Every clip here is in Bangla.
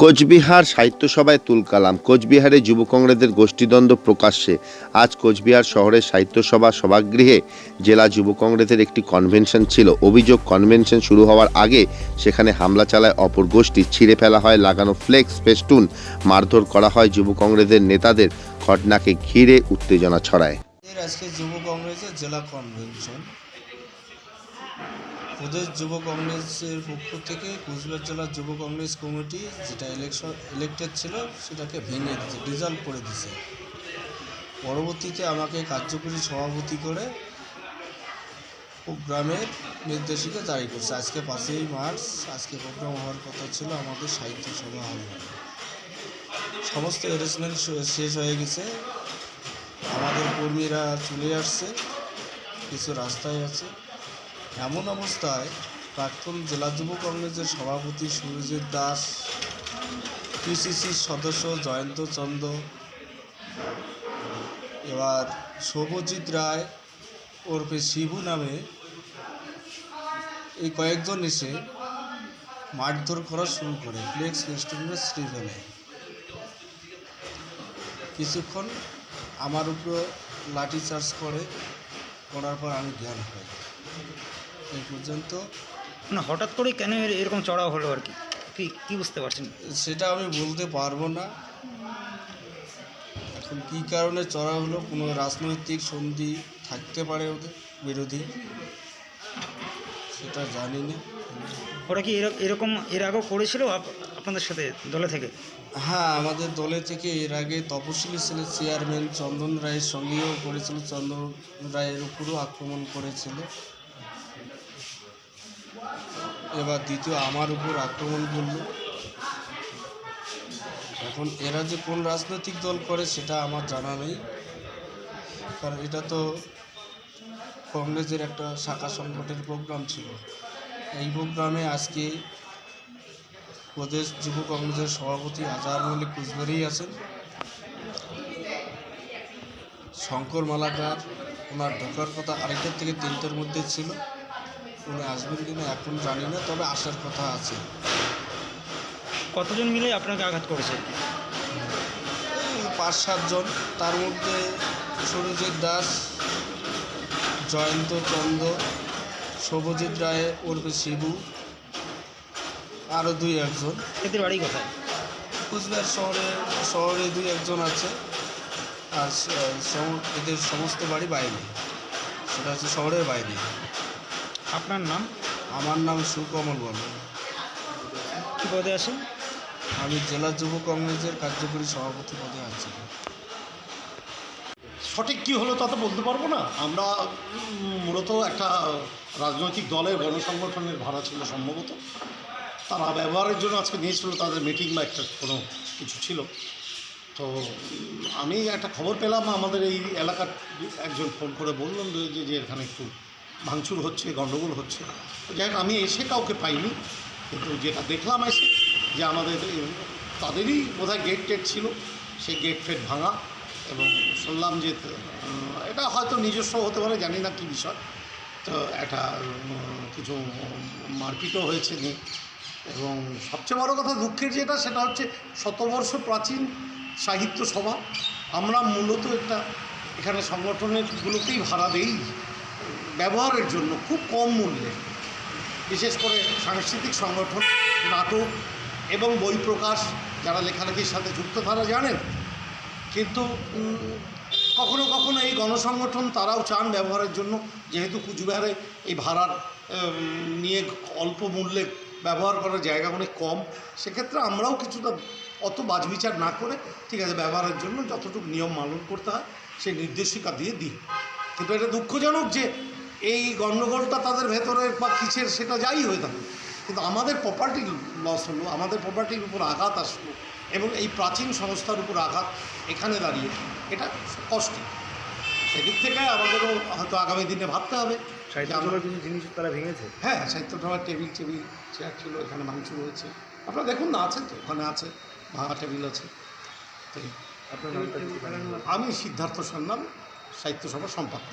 কোচবিহার সাহিত্য সভায় তুলকালাম। কোচবিহারে যুব কংগ্রেসের গোষ্ঠীদ্বন্দ্ব প্রকাশ্যে। আজ কোচবিহার শহরের সাহিত্য সভা সভাগৃহে জেলা যুব কংগ্রেসের একটি কনভেনশন ছিল। অভিযোগ কনভেনশন শুরু হওয়ার আগে সেখানে হামলা চালায় অপর গোষ্ঠী। ছিঁড়ে ফেলা হয় লাগানো ফ্লেক্স, ফেস্টুন, মারধর করা হয় যুব কংগ্রেসের নেতাদের। ঘটনাকে ঘিরে উত্তেজনা ছড়ায়। আজকে যুব কংগ্রেসের জেলা কনভেনশন। প্রদেশ যুব কংগ্রেসের পক্ষ থেকে কুচবিহার জেলার যুব কংগ্রেস কমিটি যেটা ইলেকশন ইলেক্টেড ছিল, সেটাকে ভেঙে দিয়েছে ডিজলভ করে দিয়েছে। পরবর্তীতে আমাকে কার্যকরী সভাপতি করে প্রোগ্রামের নির্দেশিকা জারি করছে। আজকে পাঁচই মার্চ, আজকে প্রোগ্রাম হওয়ার কথা ছিল, আমাদের সাহিত্য সভা হল সমস্ত অ্যারেঞ্জমেন্ট শেষ হয়ে গেছে। আমাদের কর্মীরা চলে আসছে, কিছু রাস্তায় আছে। এমন অবস্থায় প্রাক্তন জেলা যুব কংগ্রেসের সভাপতি সুরজিৎ দাস পিসিসির সদস্য জয়ন্ত চন্দ্র এবার শুভজিৎ রায় ওরফে শিবু নামে এই কয়েকজন এসে মারধর করা শুরু করে। ফ্লেক্স রেস্টুরেন্টের শ্রী কিছুক্ষণ আমার উপর লাঠি চার্জ করে, করার পর আমি জ্ঞান পাই এই পর্যন্ত। না হঠাৎ করে কেন এর- এরকম চড়া হলো আর কি? কি কি বুঝতে পারছেন? সেটা আমি বলতে পারব না। এখন কী কারণে চড়া হলো? কোনো রাজনৈতিক সন্ধি থাকতে পারে ওদের বিরোধী? সেটা জানি না। ওরা কি এর- এরকম এর আগেও করেছিল আপ- আপনাদের সাথে দলে থেকে? হ্যাঁ আমাদের দলে থেকে এর আগে তপশিলি সেলের চেয়ারম্যান চন্দন রায়ের সঙ্গেও করেছিল। চন্দন রায়ের উপরও আক্রমণ করেছিল। এবার দ্বিতীয় আমার উপর আক্রমণ করল। এখন এরা যে কোন রাজনৈতিক দল করে সেটা আমার জানা নেই। কারণ এটা তো কংগ্রেসের একটা শাখা সংগঠনের প্রোগ্রাম ছিল। এই প্রোগ্রামে আজকে প্রদেশ যুব কংগ্রেসের সভাপতি আজহার মল্লিক কুচবিহারেই আছেন। শঙ্কর মালাকার, ওনার ঢোকার কথা আড়াইটার থেকে তিনটের মধ্যে ছিল। উনি আসবেন কিনা এখন জানি না তবে আসার কথা আছে। কতজন মিলে আপনাকে আঘাত করেছে? এই পাঁচ সাতজন তার মধ্যে সুরজিৎ দাস জয়ন্ত চন্দ্র শুভজিৎ রায় ওরফে শিবু আরও দুই একজন এদের বাড়ি কোথায়? কুচবিহার শহরে শহরে দুই একজন আছে। আর এদের সমস্ত বাড়ি বাইরে। সেটা হচ্ছে শহরের বাইরে। আপনার নাম? আমার নাম সুকমল বর্মন। কী পদে আছেন? আমি জেলা যুব কংগ্রেসের কার্যকরী সভাপতি পদে আছি। সঠিক কী হলো তা তো বলতে পারব না। আমরা মূলত একটা রাজনৈতিক দলের গণসংগঠনের ভাড়া ছিল সম্ভবত। তারা ব্যবহারের জন্য আজকে নিয়েছিল তাদের মিটিং বা একটা কোনো কিছু ছিল। তো আমি একটা খবর পেলাম আমাদের এই এলাকার একজন ফোন করে বললাম যে যে- যে এখানে একটু ভাঙচুর হচ্ছে, গণ্ডগোল হচ্ছে। যাই হোক, আমি এসে কাউকে পাইনি, কিন্তু যেটা দেখলাম এসে যে আমাদের তাদেরই বোধহয় গেট টেট ছিল, সেই গেট ফেট ভাঙা এবং শুনলাম যে এটা হয়তো নিজস্ব হতে পারে, জানি না কী বিষয়। তো একটা কিছু মারপিটও হয়েছে নিয়ে। এবং সবচেয়ে বড় কথা দুঃখের যেটা, সেটা হচ্ছে শতবর্ষ প্রাচীন সাহিত্য সভা। আমরা মূলত একটা এখানে সংগঠনেরগুলোকেই ভাড়া দেই। ব্যবহারের জন্য খুব কম মূল্যে, বিশেষ করে সাংস্কৃতিক সংগঠন, নাটক এবং বই প্রকাশ, যারা লেখালেখির সাথে যুক্ত তারা জানেন। কিন্তু কখনো কখনো এই গণসংগঠন তারাও চান ব্যবহারের জন্য, যেহেতু কুচবিহারে এই ভাড়ার নিয়ে অল্প মূল্যে ব্যবহার করার জায়গা অনেক কম, সেক্ষেত্রে আমরাও কিছুটা অত বাজবিচার না করে, ঠিক আছে, ব্যবহারের জন্য যতটুকু নিয়ম মালন করতে হয়, সেই নির্দেশিকা দিয়ে দিই। কিন্তু এটা দুঃখজনক যে এই গণ্ডগোলটা তাদের ভেতরের বা কিসের সেটা যাই হয়ে থাকে কিন্তু আমাদের প্রপার্টি লস হলো আমাদের প্রপার্টির উপর আঘাত আসলো এবং এই প্রাচীন সংস্থার উপর আঘাত এখানে দাঁড়িয়ে এটা কষ্ট। সেদিক থেকে আমাদেরও হয়তো আগামী দিনে ভাবতে হবে কিছু জিনিস তারা ভেঙেছে? হ্যাঁ সাহিত্য সভার টেবিল টেবিল চেয়ার ছিল এখানে মাংস রয়েছে আপনারা দেখুন না আছে তো ওখানে আছে ভাঙা টেবিল আছে। আমি সিদ্ধার্থ সান্যাল সাহিত্য সভার সম্পাদক।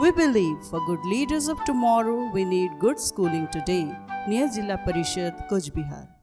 We believe for good leaders of tomorrow, we need good schooling today. Near Jilla Parishad, Kuch Bihar.